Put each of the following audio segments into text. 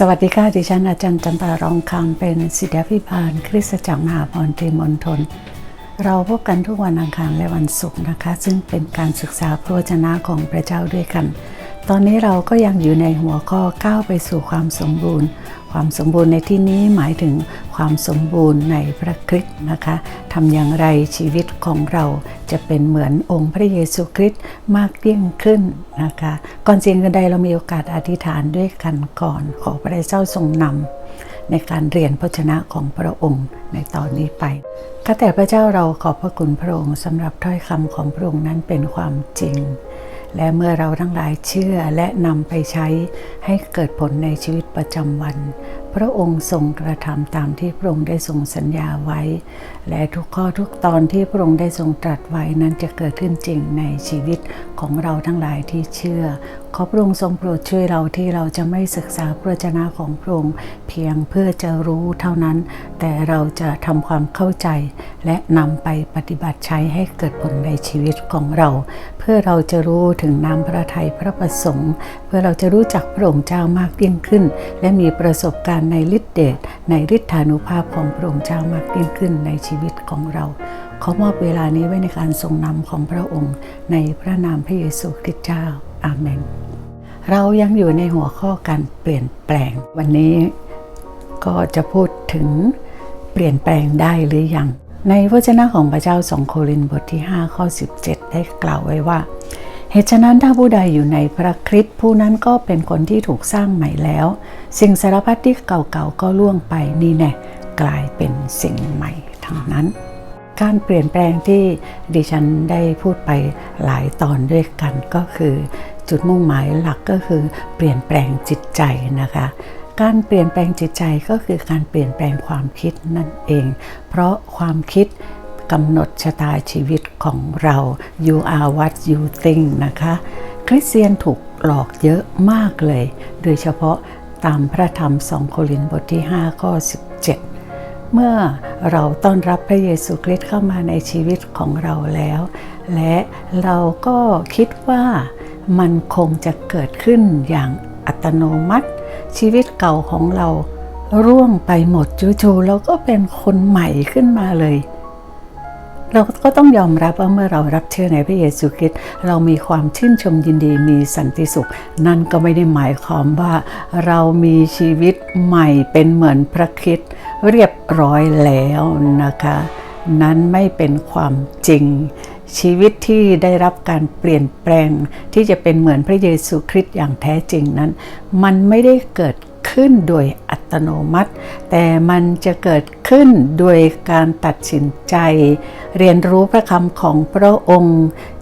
สวัสดีค่ะ ดิฉันอาจารย์จันตารองคำเป็นศิษยาพิบาลคริสตจักรมหาพรตรีมณฑลเราพบกันทุกวันอังคารและวันศุกร์นะคะ ซึ่งเป็นการศึกษาพระวจนะของพระเจ้าด้วยกัน ตอนนี้เราก็ยังอยู่ในหัวข้อก้าวไปสู่ความสมบูรณ์ ความสมบูรณ์ในที่นี้หมายถึงความสมบูรณ์ในพระคริสต์นะคะทำอย่างไรชีวิตของเราจะเป็นเหมือนองค์พระเยซูคริสต์มากยิ่งขึ้นนะคะ ก่อนสิ่งใดเรามีโอกาสอธิษฐานด้วยกันก่อนขอพระเจ้าทรงนำในการเรียนพระชนะของพระองค์ในตอนนี้ไปข้าแต่พระเจ้าเราขอบพระคุณพระองค์สำหรับถ้อยคำของพระองค์นั้นเป็นความจริง และเมื่อเราทั้งหลายเชื่อและนำไปใช้ให้เกิดผลในชีวิตประจำวัน พระองค์ทรงกระทำตามที่พระองค์ได้ทรงสัญญาไว้ และทุกข้อทุกตอนที่พระองค์ได้ทรงตรัสไว้นั้นจะเกิดขึ้นจริงในชีวิตของเราทั้งหลายที่เชื่อขอพระองค์ทรงโปรดช่วยเราที่เราจะไม่ศึกษาพระวจนะของพระองค์เพียงเพื่อจะรู้เท่านั้น แต่เราจะทำความเข้าใจ และนำไปปฏิบัติใช้ให้เกิดผลในชีวิตของเรา เพื่อเราจะรู้ถึงน้ำพระทัยพระประสงค์ เพื่อเราจะรู้จักพระองค์เจ้ามากยิ่งขึ้น และมีประสบการณ์ในฤทธิเดชในฤทธานุภาพของพระองค์เจ้ามากยิ่งขึ้นในชีวิตของเราขอมอบเวลานี้ไว้ในการทรงนำของพระองค์ในพระนามพระเยซูคริสต์เจ้า อาเมน เรายังอยู่ในหัวข้อการเปลี่ยนแปลง วันนี้ก็จะพูดถึงเปลี่ยนแปลงได้หรือยัง ในพระเจ้าของพระเจ้าสองโครินธ์บทที่ 5 ข้อ 17 ได้กล่าวไว้ว่าเหตุฉะนั้นถ้าผู้ใดอยู่ในพระคริสต์ผู้นั้นก็เป็นคนที่ถูกสร้างใหม่แล้ว สิ่งสารพัดที่เก่าๆก็ล่วงไปนี่แน่กลายเป็นสิ่งใหม่ทั้งนั้น การเปลี่ยนแปลงที่ดิฉันได้พูดไปหลายตอนด้วยกันก็คือ จุดมุ่งหมายหลักก็คือเปลี่ยนแปลงจิตใจนะคะการเปลี่ยนแปลงจิตใจก็คือการเปลี่ยนแปลงความคิดนั่นเอง เพราะความคิดกำหนดชะตาชีวิตของเรา you are what you think นะคะ คริสเตียนถูกหลอกเยอะมากเลย โดยเฉพาะตามพระธรรม 2 โครินธ์บทที่ 5 ข้อ 17 เมื่อเราต้อนรับพระเยซูคริสต์เข้ามาในชีวิตของเราแล้ว และเราก็คิดว่ามันคงจะเกิดขึ้นอย่างอัตโนมัติ ชีวิตเก่าของเราร่วงไปหมดจู่ๆเราก็เป็นคนใหม่ขึ้นมาเลย เราก็ต้องยอมรับว่าเมื่อเรารับเชื่อในพระเยซูคริสต์เรามีความชื่นชมยินดีมีสันติสุข นั่นก็ไม่ได้หมายความว่าเรามีชีวิตใหม่เป็นเหมือนพระคริสต์ เรียบร้อยแล้วนะคะ นั้นไม่เป็นความจริง ชีวิตที่ได้รับการเปลี่ยนแปลงที่จะเป็นเหมือนพระเยซูคริสต์อย่างแท้จริงนั้น มันไม่ได้เกิดขึ้นโดยอัตโนมัติ แต่มันจะเกิดขึ้นโดยการตัดสินใจ เรียนรู้พระคำของพระองค์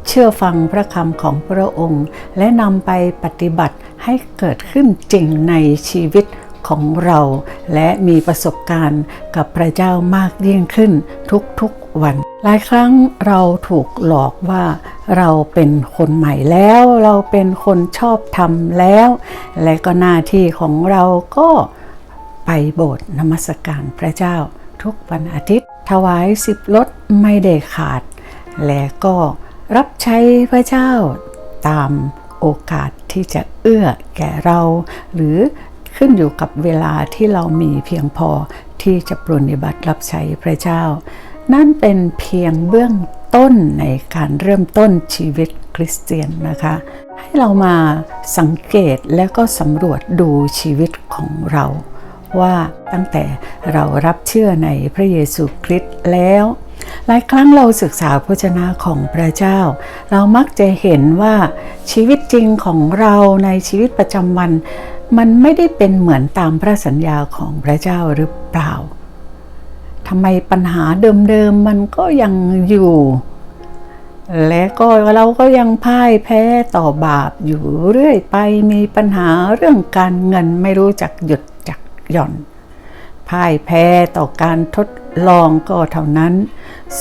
เชื่อฟังพระคำของพระองค์ และนำไปปฏิบัติให้เกิดขึ้นจริงในชีวิต ของเราและมีประสบการณ์กับพระเจ้ามากยิ่งขึ้นทุกๆวัน หลายครั้งเราถูกหลอกว่าเราเป็นคนใหม่แล้ว เราเป็นคนชอบทำแล้ว และก็หน้าที่ของเราก็ไปโบสถ์นมัสการพระเจ้าทุกวันอาทิตย์ ถวายสิบลดไม่ได้ขาด และก็รับใช้พระเจ้าตามโอกาสที่จะเอื้อแก่เรา หรือ ขึ้นอยู่กับเวลาที่เรามีเพียงพอที่จะปรนนิบัติรับใช้พระเจ้า นั่นเป็นเพียงเบื้องต้นในการเริ่มต้นชีวิตคริสเตียนนะคะ ให้เรามาสังเกตและก็สำรวจดูชีวิตของเรา ว่าตั้งแต่เรารับเชื่อในพระเยซูคริสต์แล้ว หลายครั้งเราศึกษาพระชนะของพระเจ้า เรามักจะเห็นว่าชีวิตจริงของเราในชีวิตประจำวัน มันไม่ได้เป็นเหมือนตามพระสัญญาของพระเจ้าหรือเปล่าทำไมปัญหาเดิมๆมันก็ยังอยู่ และก็เราก็ยังพ่ายแพ้ต่อบาปอยู่เรื่อยไปมีปัญหาเรื่องการเงินไม่รู้จักหยุดจักหย่อน พ่ายแพ้ต่อการทดลองก็เท่านั้น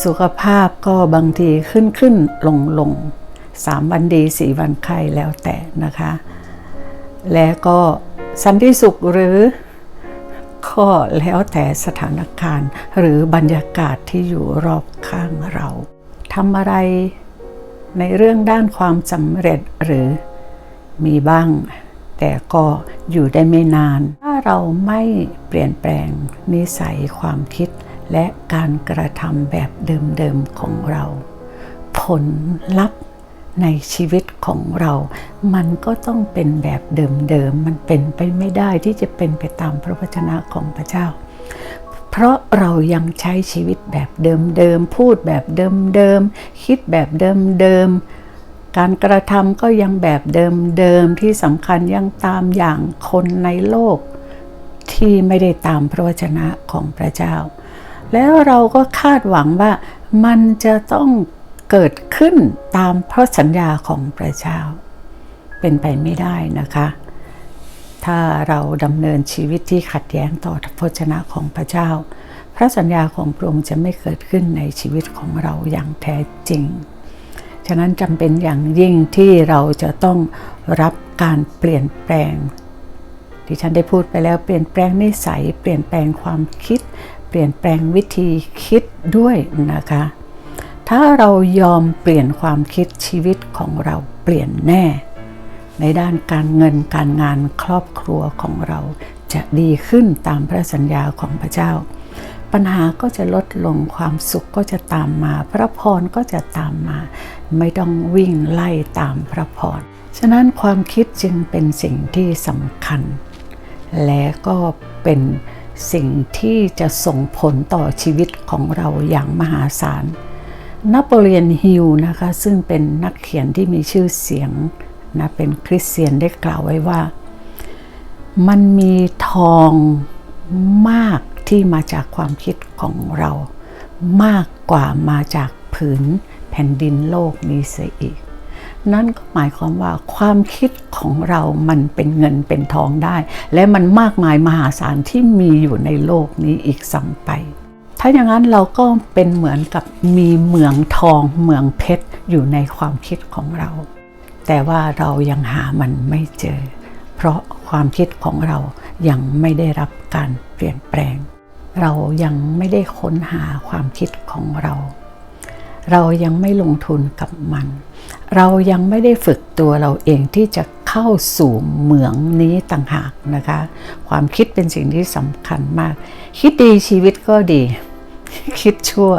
สุขภาพก็บางทีขึ้นขึ้นลงลงสามวันดีสี่วันไข้แล้วแต่นะคะ และก็สันติสุขหรือก็แล้วแต่สถานการณ์หรือบรรยากาศที่อยู่รอบข้างเราทำอะไรในเรื่องด้านความสำเร็จหรือมีบ้าง แต่ก็อยู่ได้ไม่นาน เราไม่เปลี่ยนแปลงนิสัยความคิดและการกระทำแบบเดิมๆของเรา ผลลัพธ์ในชีวิตของเรา มันก็ต้องเป็นแบบเดิมๆ มันเป็นไปไม่ได้ที่จะเป็นไปตามพระวจนะของพระเจ้า เพราะเรายังใช้ชีวิตแบบเดิมๆ พูดแบบเดิมๆ คิดแบบเดิมๆ การกระทำก็ยังแบบเดิมๆ ที่สำคัญยังตามอย่างคนในโลก ที่ไม่ได้ตามพระวจนะของพระเจ้า แล้วเราก็คาดหวังว่ามันจะต้องเกิดขึ้นตามพระสัญญาของพระเจ้า เป็นไปไม่ได้นะคะ ถ้าเราดำเนินชีวิตที่ขัดแย้งต่อพระวจนะของพระเจ้า พระสัญญาของพระองค์จะไม่เกิดขึ้นในชีวิตของเราอย่างแท้จริงฉะนั้นจำเป็นอย่างยิ่งที่เราจะต้องรับการเปลี่ยนแปลง ที่ฉันได้พูดไปแล้วเปลี่ยนแปลงนิสัย เปลี่ยนแปลงความคิด เปลี่ยนแปลงวิธีคิดด้วยนะคะ ถ้าเรายอมเปลี่ยนความคิดชีวิตของเราเปลี่ยนแน่ ในด้านการเงินการงานครอบครัวของเราจะดีขึ้นตามพระสัญญาของพระเจ้า ปัญหาก็จะลดลงความสุขก็จะตามมา พระพรก็จะตามมา ไม่ต้องวิ่งไล่ตามพระพรฉะนั้นความคิดจึงเป็นสิ่งที่สำคัญ และก็เป็นสิ่งที่จะส่งผลต่อชีวิตของเราอย่างมหาศาล นโปเลียนฮิลนะคะ ซึ่งเป็นนักเขียนที่มีชื่อเสียงนะเป็นคริสเตียนได้กล่าวไว้ว่า มันมีทองมากที่มาจากความคิดของเรา มากกว่ามาจากผืนแผ่นดินโลกนี้เสียอีก นั่นก็หมายความว่าความคิดของเรามันเป็นเงินเป็นทองได้ และมันมากมายมหาศาลที่มีอยู่ในโลกนี้อีกสัมไป ถ้าอย่างนั้นเราก็เป็นเหมือนกับมีเหมืองทองเหมืองเพชรอยู่ในความคิดของเรา แต่ว่าเรายังหามันไม่เจอ เพราะความคิดของเรายังไม่ได้รับการเปลี่ยนแปลง เรายังไม่ได้ค้นหาความคิดของเรา เรายังไม่ลงทุนกับมัน เรายังไม่ได้ฝึกตัวเราเองที่จะเข้าสู่เหมืองนี้ต่างหากนะคะ ความคิดเป็นสิ่งที่สำคัญมาก คิดดีชีวิตก็ดี คิดชั่ว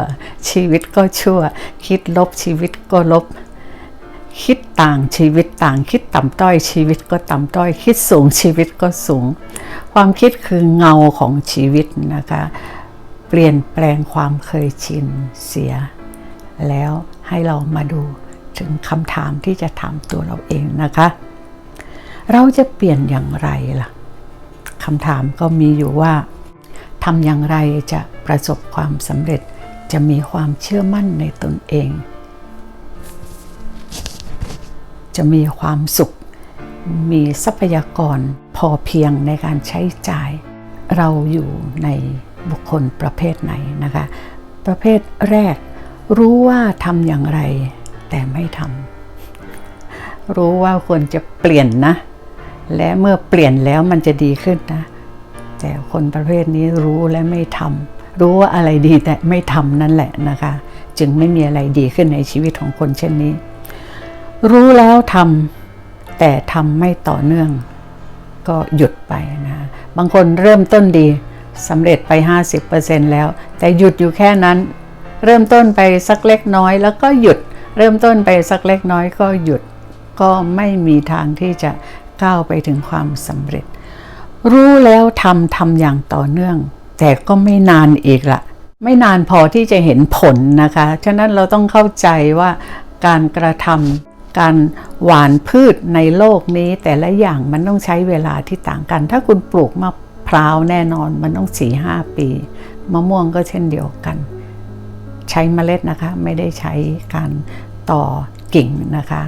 ชีวิตก็ชั่ว คิดลบชีวิตก็ลบคิดต่างชีวิตต่างคิดต่ำต้อยชีวิตก็ต่ำต้อย คิดสูงชีวิตก็สูง ความคิดคือเงาของชีวิตนะคะ เปลี่ยนแปลงความเคยชินเสีย แล้วให้เรามาดูถึงคำถามที่จะถามตัวเราเองนะคะ เราจะเปลี่ยนอย่างไรล่ะคำถามก็มีอยู่ว่าทำอย่างไรจะประสบความสำเร็จจะมีความเชื่อมั่นในตนเอง จะมีความสุข มีทรัพยากรพอเพียงในการใช้จ่าย เราอยู่ในบุคคลประเภทไหนนะคะ ประเภทแรก รู้ว่าทำอย่างไร แต่ไม่ทำรู้ว่าควรจะเปลี่ยนนะ และเมื่อเปลี่ยนแล้วมันจะดีขึ้นนะ แต่คนประเภทนี้รู้และไม่ทำรู้ว่าอะไรดีแต่ไม่ทำนั่นแหละนะคะ จึงไม่มีอะไรดีขึ้นในชีวิตของคนเช่นนี้ รู้แล้วทำแต่ทำไม่ต่อเนื่อง ก็หยุดไปนะ บางคนเริ่มต้นดีสำเร็จไป 50%แล้ว แต่หยุดอยู่แค่นั้น เริ่มต้นไปสักเล็กน้อยแล้วก็หยุด เริ่มต้นไปสักเล็กน้อยก็หยุด ก็ไม่มีทางที่จะก้าวไปถึงความสำเร็จ รู้แล้วทำทำอย่างต่อเนื่อง แต่ก็ไม่นานอีกละไม่นานพอที่จะเห็นผลนะคะ ฉะนั้นเราต้องเข้าใจว่าการกระทำการหวานพืชในโลกนี้ แต่ละอย่างมันต้องใช้เวลาที่ต่างกัน ถ้าคุณปลูกมะพร้าวแน่นอนมันต้องสี่ห้าปี มะม่วงก็เช่นเดียวกัน ใช้เมล็ดนะคะ ไม่ได้ใช้การต่อกิ่งนะคะ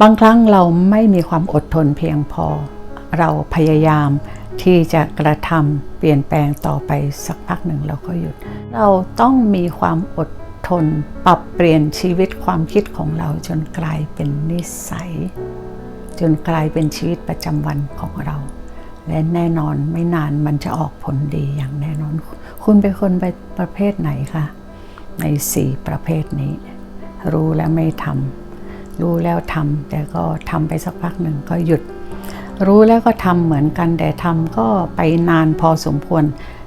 บางครั้งเราไม่มีความอดทนเพียงพอ เราพยายามที่จะกระทำเปลี่ยนแปลงต่อไปสักพักหนึ่งเราก็หยุด เราต้องมีความอดทนปรับเปลี่ยนชีวิตความคิดของเราจนกลายเป็นนิสัย จนกลายเป็นชีวิตประจำวันของเรา และแน่นอนไม่นานมันจะออกผลดีอย่างแน่นอน คุณเป็นคนไปประเภทไหนคะ ในสี่ประเภทนี้ รู้แล้วไม่ทำรู้แล้วทำแต่ก็ทำไปสักพักหนึ่งก็หยุด รู้แล้วก็ทำเหมือนกันแต่ทำก็ไปนานพอสมควร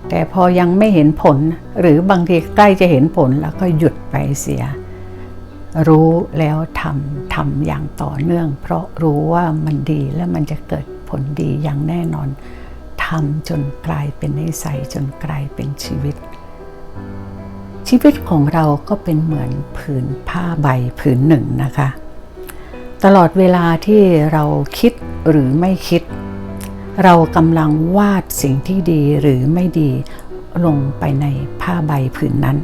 แต่พอยังไม่เห็นผล หรือบางทีใกล้จะเห็นผลแล้วก็หยุดไปเสีย รู้แล้วทำทำอย่างต่อเนื่อง เพราะรู้ว่ามันดีและมันจะเกิดผลดีอย่างแน่นอนทำจนกลายเป็นนิสัยจนกลายเป็นชีวิต ชีวิตของเราก็เป็นเหมือนผืนผ้าใบผืนหนึ่งนะคะ ตลอดเวลาที่เราคิดหรือไม่คิด เรากำลังวาดสิ่งที่ดีหรือไม่ดีลงไปในผ้าใบผืนนั้น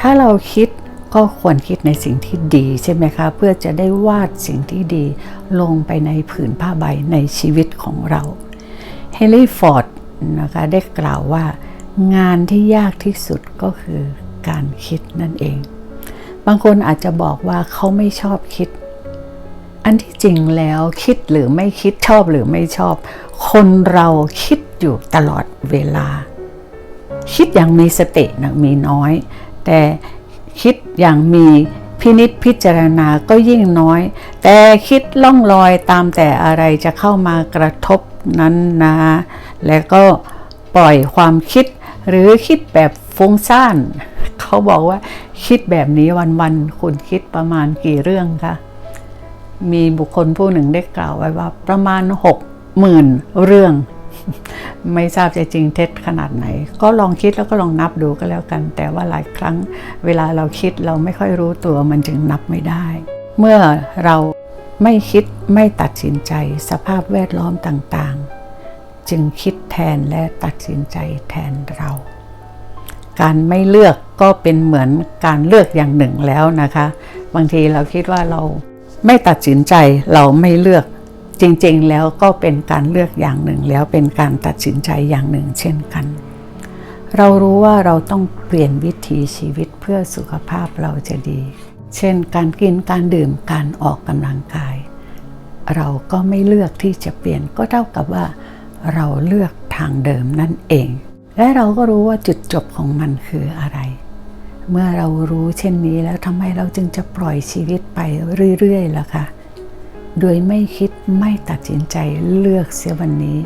ถ้าเราคิดก็ควรคิดในสิ่งที่ดีใช่ไหมคะ เพื่อจะได้วาดสิ่งที่ดีลงไปในผืนผ้าใบในชีวิตของเรา เฮนรี่ฟอร์ดนะคะได้กล่าวว่า งานที่ยากที่สุดก็คือ การคิดนั่นเอง บางคนอาจจะบอกว่าเขาไม่ชอบคิด อันที่จริงแล้วคิดหรือไม่คิดชอบหรือไม่ชอบ คนเราคิดอยู่ตลอดเวลา คิดอย่างมีสตินะมีน้อย แต่คิดอย่างมีพินิษพิจารณาก็ยิ่งน้อย แต่คิดล่องลอยตามแต่อะไรจะเข้ามากระทบนั้นนะ แล้วก็ปล่อยความคิดหรือคิดแบบ ฟุ้งซ่าน เขาบอกว่าคิดแบบนี้วันๆคุณคิดประมาณกี่เรื่องคะมีบุคคลผู้หนึ่งได้กล่าวไว้ว่าประมาณหกหมื่นเรื่อง ไม่ทราบจะจริงเท็จขนาดไหน ก็ลองคิดแล้วก็ลองนับดูก็แล้วกัน แต่ว่าหลายครั้งเวลาเราคิดเราไม่ค่อยรู้ตัวมันจึงนับไม่ได้ เมื่อเราไม่คิดไม่ตัดสินใจสภาพแวดล้อมต่างๆ จึงคิดแทนและตัดสินใจแทนเรา การไม่เลือกก็เป็นเหมือนการเลือกอย่างหนึ่งแล้วนะคะ บางทีเราคิดว่าเราไม่ตัดสินใจเราไม่เลือกจริงๆ แล้วก็เป็นการเลือกอย่างหนึ่งแล้วเป็นการตัดสินใจอย่างหนึ่งเช่นกัน เรารู้ว่าเราต้องเปลี่ยนวิถีชีวิตเพื่อสุขภาพเราจะดี เช่น การกินการดื่มการออกกำลังกาย เราก็ไม่เลือกที่จะเปลี่ยนก็เท่ากับว่า เราเลือกทางเดิมนั่นเอง และเราก็รู้ว่าจุดจบของมันคืออะไร เมื่อเรารู้เช่นนี้แล้วทำไมเราจึงจะปล่อยชีวิตไปเรื่อยๆล่ะคะโดยไม่คิดไม่ตัดสินใจเลือกเสียวันนี้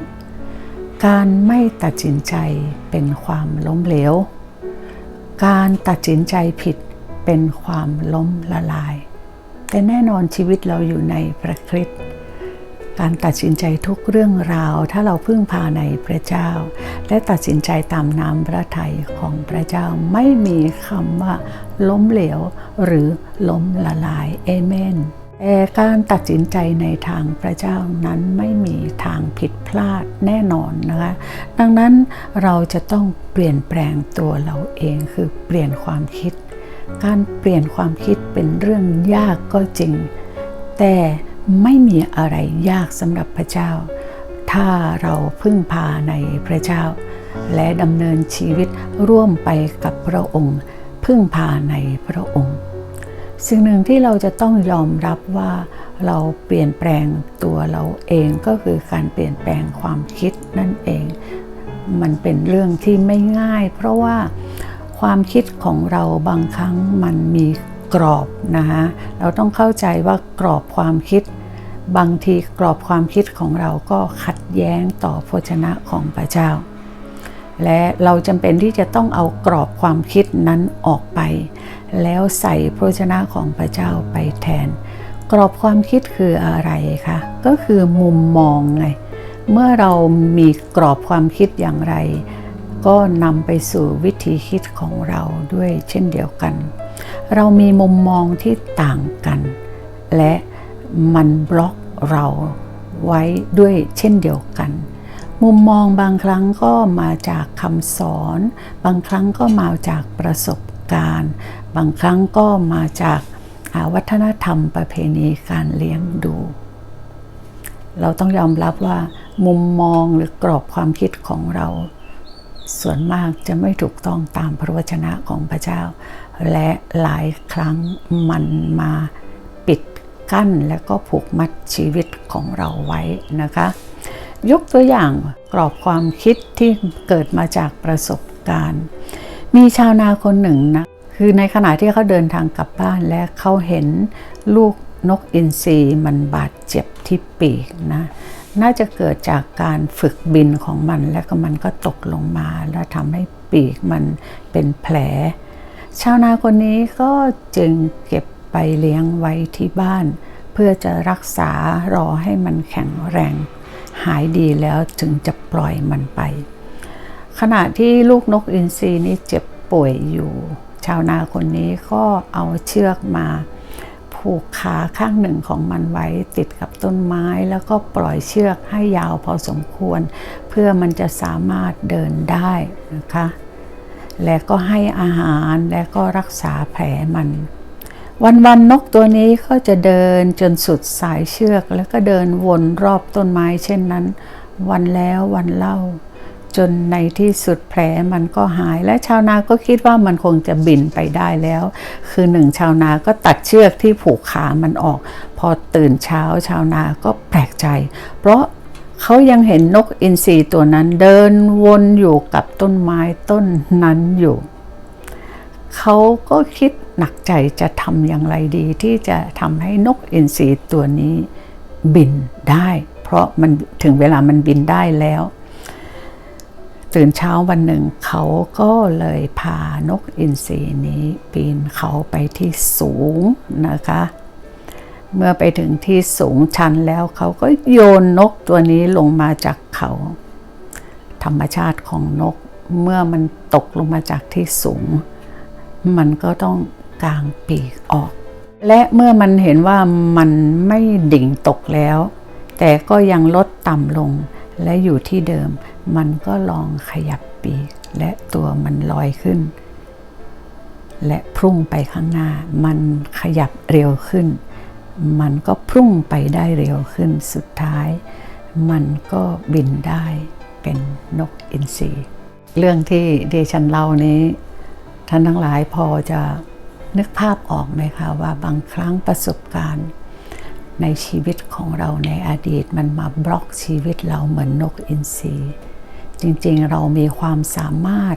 การไม่ตัดสินใจเป็นความล้มเหลว การตัดสินใจผิดเป็นความล้มละลาย แต่แน่นอนชีวิตเราอยู่ในพระคริสต์ การตัดสินใจทุกเรื่องราว ถ้าเราพึ่งพาในพระเจ้า และตัดสินใจตามน้ำพระทัยของพระเจ้าไม่มีคำว่า ล้มเหลว หรือล้มละลายเอเมนแต่การตัดสินใจในทางพระเจ้านั้นไม่มีทางผิดพลาดแน่นอนนะคะ ดังนั้นเราจะต้องเปลี่ยนแปลงตัวเราเองคือเปลี่ยนความคิด การเปลี่ยนความคิดเป็นเรื่องยากก็จริง แต่ ไม่มีอะไรยากสำหรับพระเจ้า ถ้าเราพึ่งพาในพระเจ้า และดำเนินชีวิตร่วมไปกับพระองค์ พึ่งพาในพระองค์ สิ่งหนึ่งที่เราจะต้องยอมรับว่าเราเปลี่ยนแปลงตัวเราเองก็คือการเปลี่ยนแปลงความคิดนั่นเอง มันเป็นเรื่องที่ไม่ง่าย เพราะว่าความคิดของเราบางครั้งมันมีกรอบนะคะเราต้องเข้าใจว่ากรอบความคิด บางทีกรอบความคิดของเราก็ขัดแย้งต่อพระชนะของพระเจ้า และเราจำเป็นที่จะต้องเอากรอบความคิดนั้นออกไป แล้วใส่พระชนะของพระเจ้าไปแทน กรอบความคิดคืออะไรคะก็คือมุมมองไงเมื่อเรามีกรอบความคิดอย่างไร ก็นำไปสู่วิธีคิดของเราด้วยเช่นเดียวกัน เรามีมุมมองที่ต่างกัน และมันบล็อก เราไว้ด้วยเช่นเดียวกัน มุมมองบางครั้งก็มาจากคำสอน บางครั้งก็มาจากประสบการณ์ บางครั้งก็มาจากวัฒนธรรมประเพณีการเลี้ยงดู เราต้องยอมรับว่ามุมมองหรือกรอบความคิดของเรา ส่วนมากจะไม่ถูกต้องตามพระวจนะของพระเจ้า และหลายครั้งมันมา กั้นและก็ผูกมัดชีวิตของเราไว้นะคะ ยกตัวอย่างกรอบความคิดที่เกิดมาจากประสบการณ์ มีชาวนาคนหนึ่งนะคือในขณะที่เขาเดินทางกลับบ้านและเขาเห็นลูกนกอินทรีมันบาดเจ็บที่ปีกนะน่าจะเกิดจากการฝึกบินของมันแล้วก็มันก็ตกลงมาแล้วทำให้ปีกมันเป็นแผล ชาวนาคนนี้ก็จึงเก็บ เลี้ยงไว้ที่บ้าน เพื่อจะรักษารอให้มันแข็งแรง หายดีแล้วจึงจะปล่อยมันไป ขณะที่ลูกนกอินทรีนี้เจ็บป่วยอยู่ ชาวนาคนนี้ก็เอาเชือกมา ผูกขาข้างหนึ่งของมันไว้ติดกับต้นไม้แล้วก็ปล่อยเชือกให้ยาวพอสมควร เพื่อมันจะสามารถเดินได้นะคะและก็ให้อาหารและก็รักษาแผลมัน วันๆนนกตัวนี้ก็จะเดินจนสุดสายเชือกแล้วก็เดินวนรอบต้นไม้เช่นนั้น วันแล้ววันเล่า จนในที่สุดแผลมันก็หายและชาวนาก็คิดว่ามันคงจะบินไปได้แล้ว คือหนึ่งชาวนาก็ตัดเชือกที่ผูกขามันออก พอตื่นเช้าชาวนาก็แปลกใจ เพราะเขายังเห็นนกอินทรีตัวนั้นเดินวนอยู่กับต้นไม้ต้นนั้นอยู่ เขาก็คิด หนักใจจะทำอย่างไรดี ที่จะทำให้นกอินทรีตัวนี้บินได้ เพราะมันถึงเวลามันบินได้แล้ว ตื่นเช้าวันหนึ่งเขาก็เลยพานกอินทรีนี้ปีนเขาไปที่สูงนะคะ เมื่อไปถึงที่สูงชันแล้วเขาก็โยนนกตัวนี้ลงมาจากเขา ธรรมชาติของนกเมื่อมันตกลงมาจากที่สูง มันก็ต้อง กลางปีกออก และเมื่อมันเห็นว่ามันไม่ดิ่งตกแล้ว แต่ก็ยังลดต่ำลงและอยู่ที่เดิม มันก็ลองขยับปีก และตัวมันลอยขึ้น และพุ่งไปข้างหน้า มันขยับเร็วขึ้น มันก็พุ่งไปได้เร็วขึ้นสุดท้าย มันก็บินได้เป็นนกอินทรีเรื่องที่เดชันเล่านี้ ท่านทั้งหลายพอจะ นึกภาพออกไหมคะว่าบางครั้งประสบการณ์ ในชีวิตของเราในอดีตมันมาบล็อกชีวิตเราเหมือนนกอินทรีจริงๆเรามีความสามารถ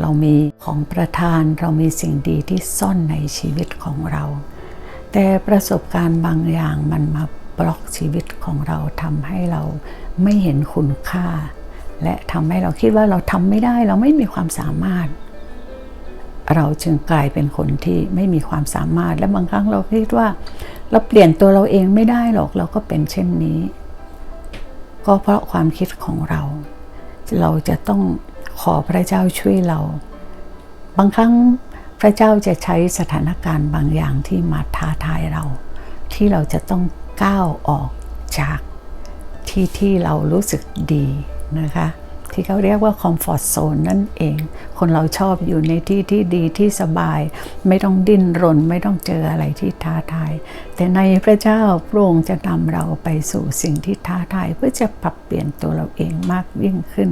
เรามีของประทาน เรามีสิ่งดีที่ซ่อนในชีวิตของเรา แต่ประสบการณ์บางอย่างมันมาบล็อกชีวิตของเราทำให้เราไม่เห็นคุณค่า และทำให้เราคิดว่าเราทำไม่ได้เราไม่มีความสามารถ เราจึงกลายเป็นคนที่ไม่มีความสามารถ และบางครั้งเราคิดว่า เราเปลี่ยนตัวเราเองไม่ได้หรอกเราก็เป็นเช่นนี้ ก็เพราะความคิดของเรา เราจะต้องขอพระเจ้าช่วยเรา บางครั้งพระเจ้าจะใช้สถานการณ์บางอย่างที่มาท้าทายเรา ที่เราจะต้องก้าวออกจากที่ที่เรารู้สึกดีนะคะ ที่เขาเรียกว่าคอมฟอร์ z โซนนั่นเอง คนเราชอบอยู่ในที่ที่ดีที่สบาย ไม่ต้องดิ้นรน ไม่ต้องเจออะไรที่ท้าทาย แต่ในพระเจ้าพระองค์จะนำเราไปสู่สิ่งที่ท้าทาย เพื่อจะปรับเปลี่ยนตัวเราเองมากยิ่งขึ้น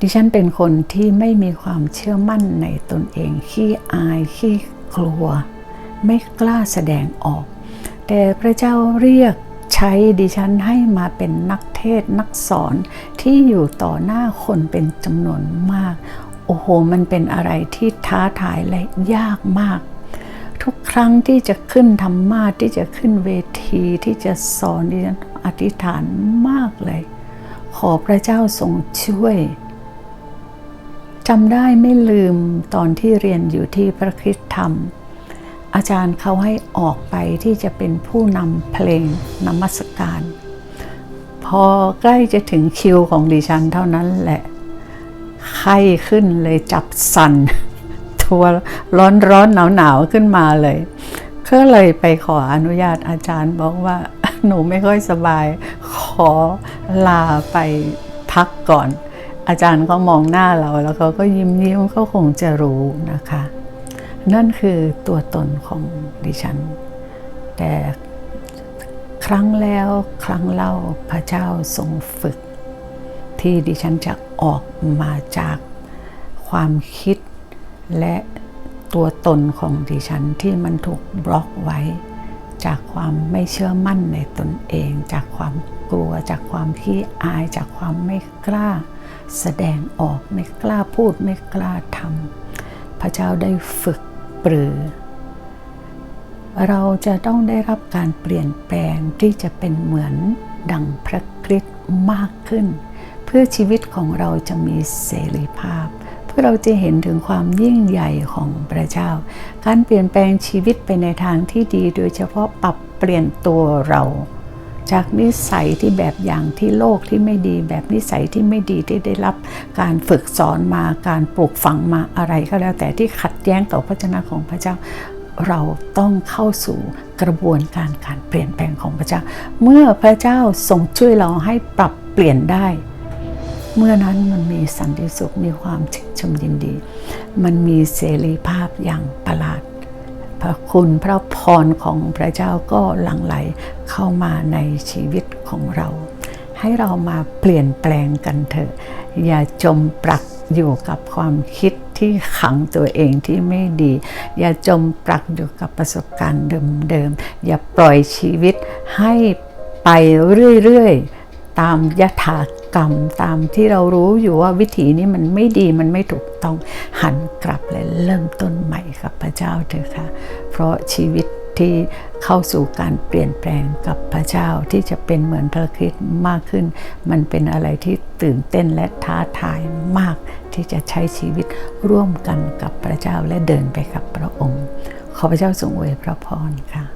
ดิฉันเป็นคนที่ไม่มีความเชื่อมั่นในตนเอง ขี้อาย ขี้กลัว ไม่กล้าแสดงออก แต่พระเจ้าเรียกใช้ดิฉันให้มาเป็นนักเศนักสอนที่อยู่ต่อหน้าคนเป็นจำนวนมาก โอ้โห มันเป็นอะไรที่ท้าทายและยากมาก ทุกครั้งที่จะขึ้นธรรมาที่จะขึ้นเวทีที่จะสอนดิฉันอธิษฐานมากเลย ขอพระเจ้าทรงช่วยจำได้ไม่ลืมตอนที่เรียนอยู่ที่พระคริสตธรรม อาจารย์เขาให้ออกไปที่จะเป็นผู้นำเพลงนมัสการ พอใกล้จะถึงคิวของดิฉันเท่านั้นแหละไข้ขึ้นเลยจับสันทัวร้อนร้อนหนาวหนาวขึ้นมาเลยก็เลยไปขออนุญาตอาจารย์บอกว่าหนูไม่ค่อยสบาย ขอลาไปพักก่อน อาจารย์ก็มองหน้าเราแล้วเขาก็ยิ้มยิ้มเขาคงจะรู้นะคะ นั่นคือตัวตนของดิฉัน แต่ ครั้งแล้วครั้งเล่าพระเจ้าทรงฝึก ที่ดิฉันจะออกมาจากความคิด และตัวตนของดิฉันที่มันถูกบล็อกไว้ จากความไม่เชื่อมั่นในตนเอง จากความกลัวจากความขี้อาย จากความไม่กล้า แสดงออกไม่กล้าพูดไม่กล้าทำพระเจ้าได้ฝึกปรือ เราจะต้องได้รับการเปลี่ยนแปลงที่จะเป็นเหมือนดังพระคริสต์มากขึ้น เพื่อชีวิตของเราจะมีเสรีภาพ เพื่อเราจะเห็นถึงความยิ่งใหญ่ของพระเจ้า การเปลี่ยนแปลงชีวิตไปในทางที่ดี โดยเฉพาะปรับเปลี่ยนตัวเรา จากนิสัยที่แบบอย่างที่โลกที่ไม่ดี แบบนิสัยที่ไม่ดีที่ได้รับการฝึกสอนมาการปลูกฝังมาอะไรก็แล้วแต่ที่ขัดแย้งต่อพระเจ้าของพระเจ้า เราต้องเข้าสู่กระบวนการการเปลี่ยนแปลงของพระเจ้า เมื่อพระเจ้าทรงช่วยเราให้ปรับเปลี่ยนได้ เมื่อนั้นมันมีสันติสุขมีความชื่นชมยินดี มันมีเสรีภาพอย่างประหลาด พระคุณพระพรของพระเจ้าก็หลั่งไหลเข้ามาในชีวิตของเรา ให้เรามาเปลี่ยนแปลงกันเถอะ อย่าจมปลักอยู่กับความคิด ที่ขังตัวเองที่ไม่ดี อย่าจมปลักอยู่กับประสบการณ์เดิมๆ อย่าปล่อยชีวิตให้ไปเรื่อยๆ ตามยถากรรมตามที่เรารู้อยู่ว่าวิถีนี้มันไม่ดีมันไม่ถูกต้องหันกลับและเริ่มต้นใหม่กับพระเจ้าเถอะค่ะ เพราะชีวิต ที่เข้าสู่การเปลี่ยนแปลงกับพระเจ้าที่จะเป็นเหมือนพระคริสต์มากขึ้น มันเป็นอะไรที่ตื่นเต้นและท้าทายมากที่จะใช้ชีวิตร่วมกันกับพระเจ้าและเดินไปกับพระองค์ ขอพระเจ้าทรงอวยพระพรค่ะ